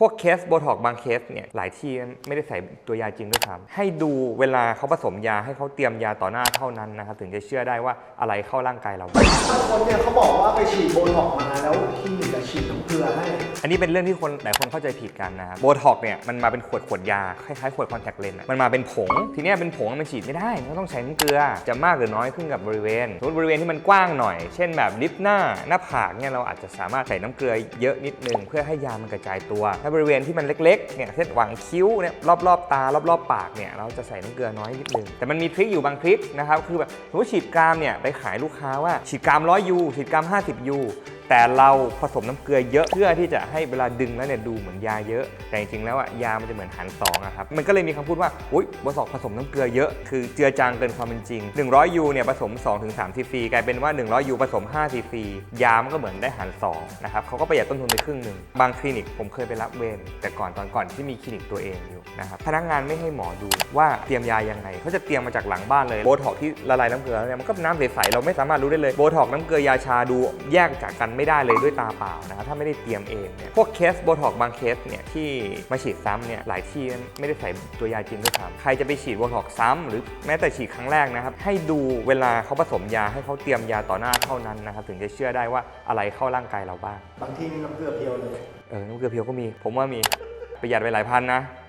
พวกเคสโบท็อกบางเคสเนี่ยหลายที่ไม่ได้ใส่ตัวยาจริงด้วยซ้ำให้ดูเวลาเขาผสมยาให้เขาเตรียมยาต่อหน้าเท่านั้นนะครับถึงจะเชื่อได้ว่าอะไรเข้าร่างกายเราบ้างบางคนเนี่ยเขาบอกว่าไปฉีดโบท็อกซ์มาแล้วคลินิกจะฉีดน้ำเกลือให้ อันนี้เป็นเรื่องที่คนหลายคนเข้าใจผิดกันนะครับโบท็อกเนี่ยมันมาเป็นขวดขวดยาคล้ายๆขวดคอนแทคเลนส์อะมันมาเป็นผง ทีเนี้ยเป็นผงมันฉีดไม่ได้มันก็ต้องใช้น้ำเกลือจะมากหรือน้อยขึ้นกับบริเวณสมมติบริเวณที่มันกว้างหน่อย เช่นแบบลิฟหน้าหน้าผากเนี่ยเราอาจจะสามารถใส่น้ำเกลือเยอะนิดนึงเพื่อให้ยามันกระจายตัวถ้าบริเวณที่มันเล็กๆเนี่ยเช่นหว่างคิ้วเนี่ยรอบๆ ตารอบๆ ปากเนี่ยเราจะใส่น้ำเกลือน้อยนิดนึงแต่มันมีทริคอยู่บางทริคนะครับคือแบบสมมติฉีดกรามเนี่ยไปขายลูกค้าว่าฉีดกราม100ยูฉีดกราม50ยู แต่เราผสมน้ำเกลือเยอะเพื่อที่จะให้เวลาดึงแล้วเนี่ยดูเหมือนยาเยอะ แต่จริงๆแล้วอะยามันจะเหมือนหารสองอะครับมันก็เลยมีคำพูดว่าอุ้ยบสอกผสมน้ำเกลือเยอะคือเจือจางเกินความเป็นจริง 100ยูเนี่ยผสม 2-3ซีซีกลายเป็นว่า 100ยูผสม5ซีซียามันก็เหมือนได้หาร2นะครับเขาก็ประหยัดต้นทุนไปครึ่งหนึ่งบางคลินิกผมเคยไปรับเวรแต่ก่อนตอนก่อนที่มีคลินิกตัวเองอยู่นะครับพนักงานไม่ให้หมอดูว่าเตรียมยายังไงเขาจะเตรียมมาจากหลังบ้านเลยโบท็อกที่ละลายน้ำเกลือเนี่ยมันก็น้ำใสๆเราไม่สามารถรู้ได้เลยโบท็อกน้ำเกลือยาชาดูแยกจากกันไม่ได้เลยด้วยตาเปล่านะครับถ้าไม่ได้เตรียมเองเนี่ยพวกเคสโบท็อกบางเคสเนี่ยที่มาฉีดซ้ำเนี่ยหลายที่ไม่ได้ใส่ตัวยาจริงด้วยซ้ำใครจะไปฉีดโบท็อกซ้ำหรือแม้แต่ฉีดครั้งแรกนะครับ ให้ดูเวลาเขาผสมยาให้เขาเตรียมยาต่อหน้าเท่านั้นนะครับถึงจะเชื่อได้ว่าอะไรเข้าร่างกายเราบ้าง บางที่นี่น้ำเกลือเพียวเลย เออน้ำเกลือเพียวก็มี ผมว่ามีประหยัดไปหลายพันนะ